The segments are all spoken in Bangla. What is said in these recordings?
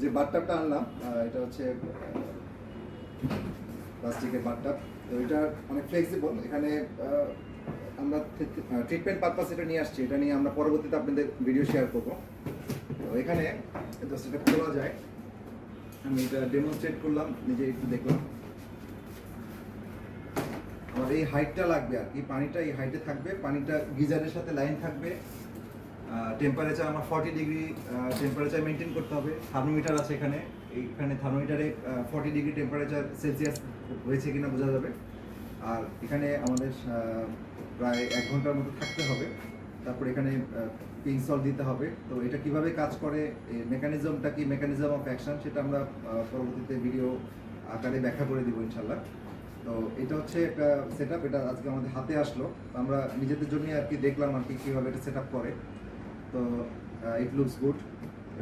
যে বাথটাবটা আনলাম এটা হচ্ছে প্লাস্টিকের বাথটাব তো এটা অনেক ফ্লেক্সিবল এখানে আমরা ট্রিটমেন্ট পারপাস এটা নিয়ে আসছি। এটা নিয়ে আমরা পরবর্তীতে আপনাদের ভিডিও শেয়ার করব। তো এখানে জাস্ট এটা খোলা যায়। আমি এটা ডেমনস্ট্রেট করলাম নিজে একটু দেখলাম। আমার এই হাইটটা লাগবে আর কি। পানিটা এই হাইটে থাকবে, পানিটা গিজারের সাথে লাইন থাকবে। টেম্পারেচার আমার ফর্টি ডিগ্রি টেম্পারেচার মেনটেন করতে হবে। থার্মোমিটার আছে এখানে। এইখানে থার্মোমিটারে ফর্টি ডিগ্রি টেম্পারেচার সেলসিয়াস হয়েছে কিনা বোঝা যাবে। আর এখানে আমাদের প্রায় এক ঘণ্টার মতো থাকতে হবে। তারপর এখানে পিং সল দিতে হবে। তো এটা কীভাবে কাজ করে মেকানিজমটা কি মেকানিজম অফ অ্যাকশন সেটা আমরা পরবর্তীতে ভিডিও আকারে ব্যাখ্যা করে দিব ইনশাল্লাহ তো এটা হচ্ছে একটা সেট এটা আজকে আমাদের হাতে আসলো। আমরা নিজেদের জন্য আর কি দেখলাম আর কি কীভাবে এটা সেট করে। তো ইট লুকস গুড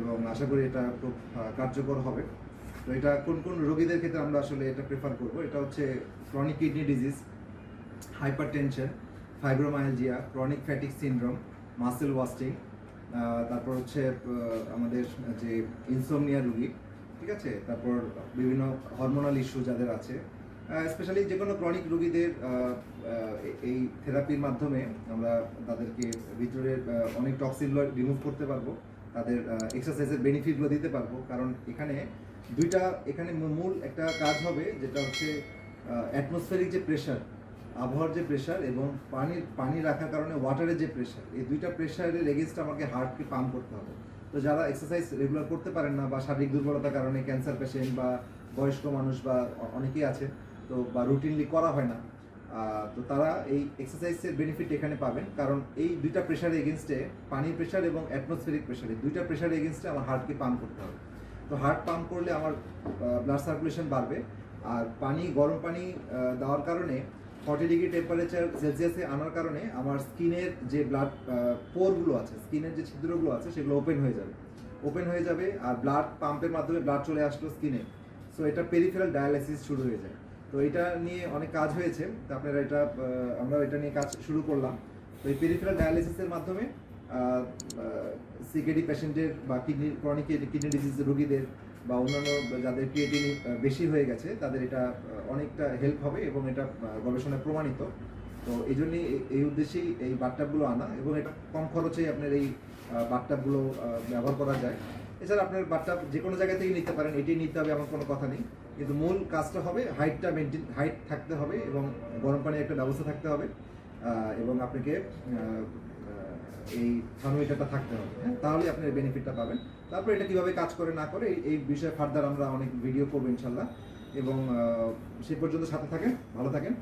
এবং আশা করি এটা খুব কার্যকর হবে। তো এটা কোন কোন রোগীদের ক্ষেত্রে আমরা আসলে এটা প্রেফার করব? এটা হচ্ছে chronic kidney disease hypertension fibromyalgia chronic fatigue syndrome muscle wasting তারপর হচ্ছে আমাদের যে ইনসোমনিয়া রুগী, ঠিক আছে? তারপর বিভিন্ন হরমোনাল ইস্যু যাদের আছে স্পেশালি যে কোনো ক্রনিক রোগীদের এই থেরাপির মাধ্যমে আমরা তাদেরকে ভিতরের অনেক টক্সিনগুলো রিমুভ করতে পারব, তাদের এক্সারসাইজের বেনিফিটগুলো দিতে পারব। কারণ এখানে দুইটা, এখানে মূল একটা কাজ হবে, যেটা হচ্ছে অ্যাটমসফেরিক যে প্রেশার আবহাওয়ার যে প্রেশার এবং পানির, পানি রাখার কারণে ওয়াটারের যে প্রেশার এই দুইটা প্রেশারের এগেনস্ট আমাকে হার্টকে পাম্প করতে হবে। তো যারা এক্সারসাইজ রেগুলার করতে পারেন না বা শারীরিক দুর্বলতার কারণে ক্যান্সার পেশেন্ট বা বয়স্ক মানুষ বা অনেকেই আছে তো বা রুটিনলি করা হয় না। তো তারা এই এক্সারসাইজের বেনিফিট এখানে পাবেন। কারণ এই দুইটা প্রেশারের এগেনস্টে পানির প্রেশার এবং অ্যাটমসফেরিক প্রেশার এই দুইটা প্রেশারের এগেনস্টে আমার হার্টকে পাম্প করতে হবে। তো হার্ট পাম্প করলে আমার ব্লাড সার্কুলেশন বাড়বে। আর পানি, গরম পানি দেওয়ার কারণে ফর্টি ডিগ্রি টেম্পারেচার সেলসিয়াসে আনার কারণে আমার স্কিনের যে ব্লাড পোরগুলো আছে, স্কিনের যে ছিদ্রগুলো আছে, সেগুলো ওপেন হয়ে যাবে। ওপেন হয়ে যাবে আর ব্লাড পাম্পের মাধ্যমে ব্লাড চলে আসলো স্কিনে। সো এটা পেরিফেরাল ডায়ালাইসিস শুরু হয়ে যায়। তো এটা নিয়ে অনেক কাজ হয়েছে। তো আপনারা এটা আমরা এটা নিয়ে কাজ শুরু করলাম। তো এই পেরিফেরাল ডায়ালিসিসের মাধ্যমে সিকেডি পেশেন্টের বা কিডনি ক্রনিক কিডনি ডিজিজ রোগীদের বা অন্যান্য যাদের ক্রিয়েটিন বেশি হয়ে গেছে, তাদের এটা অনেকটা হেল্প হবে এবং এটা গবেষণায় প্রমাণিত। তো এই জন্যই এই উদ্দেশ্যেই এই বাথটাবগুলো আনা এবং এটা কম খরচেই আপনার এই বাথটাবগুলো ব্যবহার করা যায়। এছাড়া আপনার বাথটাব যে কোনো জায়গা থেকে নিতে পারেন এটি নিতে হবে, এমন কোনো কথা নেই। কিন্তু মূল কাজটা হবে হাইটটা মেনটেন হাইট থাকতে হবে এবং গরম পানির একটা ব্যবস্থা থাকতে হবে এবং আপনাকে এই থার্মোমিটারটা থাকতে হবে। হ্যাঁ তাহলে আপনি বেনিফিটটা পাবেন। তারপর এটা কীভাবে কাজ করে না করে, এই- বিষয়ে ফার্দার আমরা অনেক ভিডিও করব ইনশাল্লাহ এবং সে পর্যন্ত সাথে থাকেন, ভালো থাকেন